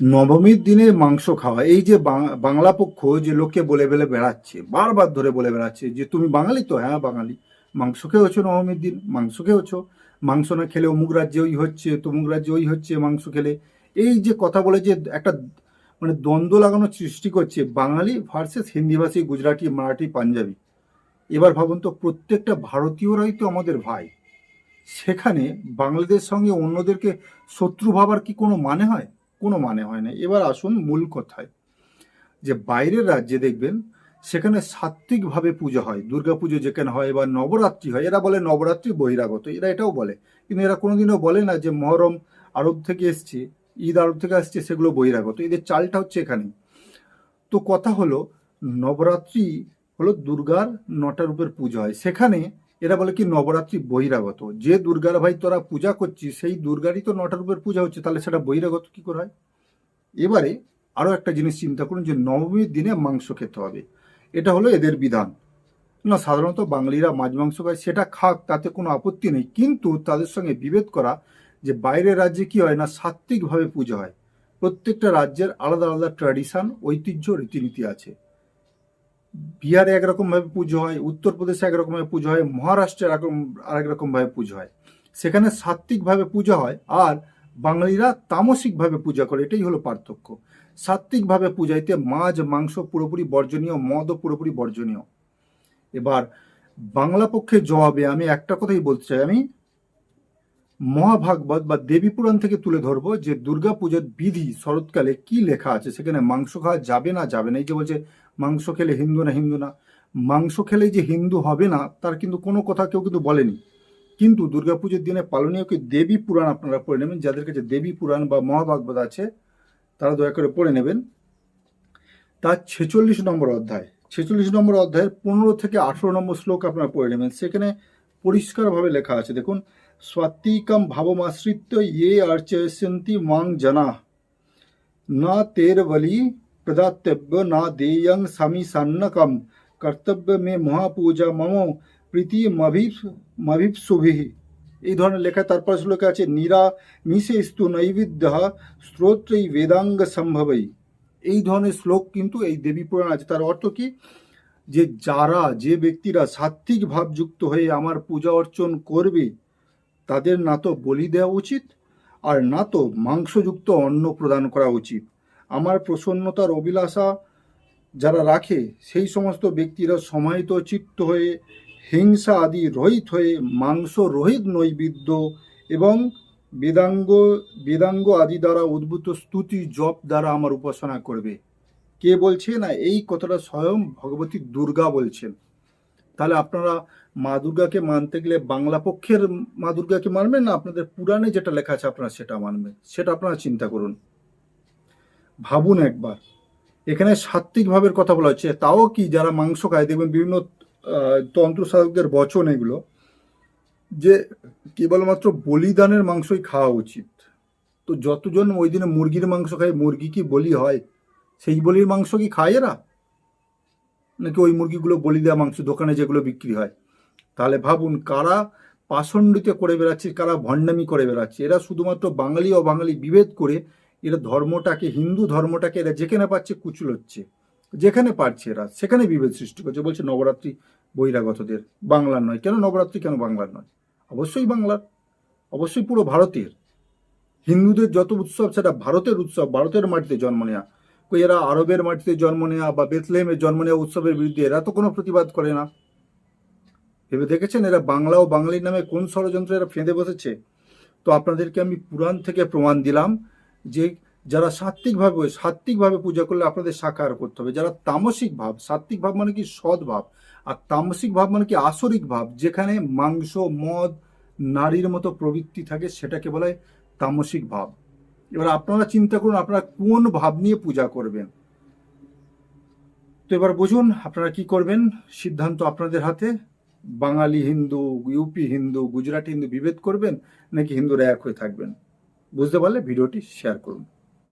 নবমীর দিনে মাংস খাওয়া, এই যে বাংলা পক্ষ যে লোককে বলে বলে বেড়াচ্ছে, বারবার ধরে বলে বেড়াচ্ছে যে তুমি বাঙালি তো? হ্যাঁ বাঙালি। মাংস খেয়েছো নবমীর দিন? মাংস খেয়েছো মাংস না খেলে অমুক রাজ্যে ওই হচ্ছে, তমুক রাজ্যে ওই হচ্ছে মাংস খেলে। এই যে কথা বলে যে একটা মানে দ্বন্দ্ব লাগানোর সৃষ্টি করছে বাঙালি ভার্সেস হিন্দিভাষী, গুজরাটি, মারাঠি, পাঞ্জাবি। এবার ভাবুন তো, প্রত্যেকটা ভারতীয়রাই তো আমাদের ভাই। সেখানে বাংলাদেশ সঙ্গে অন্যদেরকে শত্রু ভাবার কি কোনো মানে হয়? কোনো মানে হয় না। এবার আসুন মূল কথায়, যে বাইরের রাজ্যে দেখবেন, সেখানে সাত্ত্বিকভাবে পুজো হয়। দুর্গাপুজো যেখানে হয় বা নবরাত্রি হয়, এরা বলে নবরাত্রি বহিরাগত, এরা এটাও বলে। কিন্তু এরা কোনোদিনও বলে না যে মহরম আরব থেকে এসছে, ঈদ আরব থেকে আসছে, সেগুলো বহিরাগত। এদের চালটা হচ্ছে এখানেই। তো কথা হলো, নবরাত্রি হলো দুর্গার নটা রূপের পুজো হয়। সেখানে এরা বলে কি নবরাত্রি বহিরাগত। যে দুর্গার ভাই তোরা পূজা করছিস, সেই দুর্গারই তো নটা রূপের পূজা হচ্ছে, তাহলে সেটা বহিরাগত কি করে হয়? এবারে আরও একটা জিনিস চিন্তা করুন যে নবমীর দিনে মাংস খেতে হবে। এটা হলো এদের বিধান। না, সাধারণত বাঙালিরা মাছ মাংস খায়, সেটা খাক, তাতে কোনো আপত্তি নেই। কিন্তু তাদের সঙ্গে বিভেদ করা যে বাইরের রাজ্যে কি হয় না, সাত্ত্বিকভাবে পুজো হয়। প্রত্যেকটা রাজ্যের আলাদা আলাদা ট্র্যাডিশন, ঐতিহ্য, রীতিনীতি আছে। বিহারে একরকমভাবে পুজো হয়, উত্তরপ্রদেশে একরকমভাবে পুজো হয়, মহারাষ্ট্রে আরেক রকমভাবে পুজো হয়। সেখানে সাত্ত্বিকভাবে পুজো হয় আর বাঙালিরা তামসিকভাবে পূজা করে, এটাই হলো পার্থক্য। সাত্ত্বিকভাবে পূজাইতে মাছ, মাংস পুরোপুরি বর্জনীয়, মদও পুরোপুরি বর্জনীয়। এবার বাংলা পক্ষে জবাবে আমি একটা কথাই বলতে চাই, আমি মহাভাগবত বা দেবী পুরাণ থেকে তুলে ধরবো যে দুর্গা পুজোর বিধি শরৎকালে কি লেখা আছে? সেখানে মাংস খাওয়া যাবে না যাবে না। এই যে বলছে, মাংস খেলে হিন্দু না হিন্দু না। মাংস খেলেই যে হিন্দু হবে না, তার কিন্তু কোনো কথা কেউ কিন্তু বলেনি। কিন্তু দুর্গাপুজোর দিনে পালনীয় কি দেবী পুরাণ আপনারা পড়ে নেবেন? যাদের কাছে দেবী পুরাণ বা মহাভাগবত আছে, তারা দয়া করে পড়ে নেবেন। তার ছেচল্লিশ নম্বর অধ্যায়। ছেচল্লিশ নম্বর অধ্যায়ের পনেরো থেকে আঠেরো নম্বর শ্লোক আপনারা পড়ে নেবেন। সেখানে পরিষ্কারভাবে লেখা আছে। দেখুন স্বাত্বিকম ভাবমাশ্রিত্য ইয়ে अर्चयन्ति मां जना न तेरवली प्रदातव्य न देयं समीसन्नकम কর্তব্য মে মহাপূজা মম প্রীতি মভিপসুভি এই ধরনের লেখা তারপর শ্লোকে আছে নিরা মিশে স্তু নৈবিদ্য স্ত্রোত্রই বেদাঙ্গ সম্ভবই এই ধরনের শ্লোক কিন্তু এই দেবী পুরাণ আছে তার অর্থ কি যে যারা যে ব্যক্তিরা সাত্ত্বিক ভাবযুক্ত হয়ে আমার পূজা অর্চন করবে তাদের না তো বলি দেওয়া উচিত আর না তো মাংসযুক্ত অন্ন প্রদান করা উচিত। আমার প্রসন্নতার অভিলাষা যারা রাখে, সেই সমস্ত ব্যক্তিরা সমাহিত চিত্ত হয়ে, হিংসা আদি রহিত হয়ে, মাংস রহিত নৈবেদ্য এবং বেদাঙ্গ বেদাঙ্গ আদি দ্বারা উদ্ভূত স্তুতি জপ দ্বারা আমার উপাসনা করবে। কে বলছে না, এই কথাটা স্বয়ং ভগবতী দুর্গা বলছেন। তাহলে আপনারা মা দুর্গাকে মানতে গেলে বাংলা পক্ষের মা দুর্গাকে মানবেন না? আপনাদের পুরাণে যেটা লেখা আছে, আপনারা সেটা মানবেন। সেটা আপনারা চিন্তা করুন। ভাবুন একবার। এখানে সাত্ত্বিক ভাবের কথা বলা হচ্ছে। তাও কি যারা মাংস খায়, দেখবেন বিভিন্ন তন্ত্র সাধকদের বচন এগুলো, যে কেবলমাত্র বলিদানের মাংসই খাওয়া উচিত। তো যতজন ওই দিনে মুরগির মাংস খায়, মুরগি কি বলি হয়? সেই বলির মাংস কি খায় এরা? নাকি ওই মুরগিগুলো বলি দেওয়া মাংস দোকানে যেগুলো বিক্রি হয়? তাহলে ভাবুন কারা পাষণ্ডিতে করে বেড়াচ্ছে, কারা ভণ্ডামি করে বেড়াচ্ছে। এরা শুধুমাত্র বাঙালি ও বাঙালি বিভেদ করে এরা ধর্মটাকে, হিন্দু ধর্মটাকে এরা যেখানে পাচ্ছে কুচলোচ্ছে। যেখানে পারছে এরা, সেখানে বিভেদ সৃষ্টি করছে বলছে নবরাত্রি বহিরাগতদের, বাংলার নয়। কেন নবরাত্রি? কেন বাংলার নয়? অবশ্যই বাংলার, অবশ্যই পুরো ভারতের। হিন্দুদের যত উৎসব, সেটা ভারতের উৎসব, ভারতের মাটিতে জন্ম নেওয়া কই এরা আরবের মাটিতে জন্ম নেওয়া বা বেথলেহেমের জন্ম নেওয়া উৎসবের বিরুদ্ধে এরা তো কোনো প্রতিবাদ করে না। ভেবে দেখেছেন? এরা বাংলা ও বাঙালির নামে কোন ষড়যন্ত্র এরা ফেঁদে বসেছে? তো আপনাদেরকে আমি পুরাণ থেকে প্রমাণ দিলাম যে যারা সাত্ত্বিকভাবে সাত্ত্বিকভাবে পূজা করলে আপনাদের সাকার করতে হবে। যারা তামসিক ভাব, সাত্ত্বিক ভাব মানে কি সৎ ভাব, আর তামসিক ভাব মানে কি আসরিক ভাব, যেখানে মাংস, মদ, নারীর মতো প্রবৃত্তি থাকে, সেটাকে বলা তামসিক ভাব। এবার আপনারা চিন্তা করুন, আপনারা কোন ভাব নিয়ে পূজা করবেন? তো এবার বুঝুন, আপনারা কি করবেন? সিদ্ধান্ত আপনাদের হাতে। বাঙালি হিন্দু, ইউপি হিন্দু, গুজরাটি হিন্দু বিভেদ করবেন নাকি হিন্দুরা এক হয়ে থাকবেন? বুঝতে পারলে ভিডিওটি শেয়ার করুন।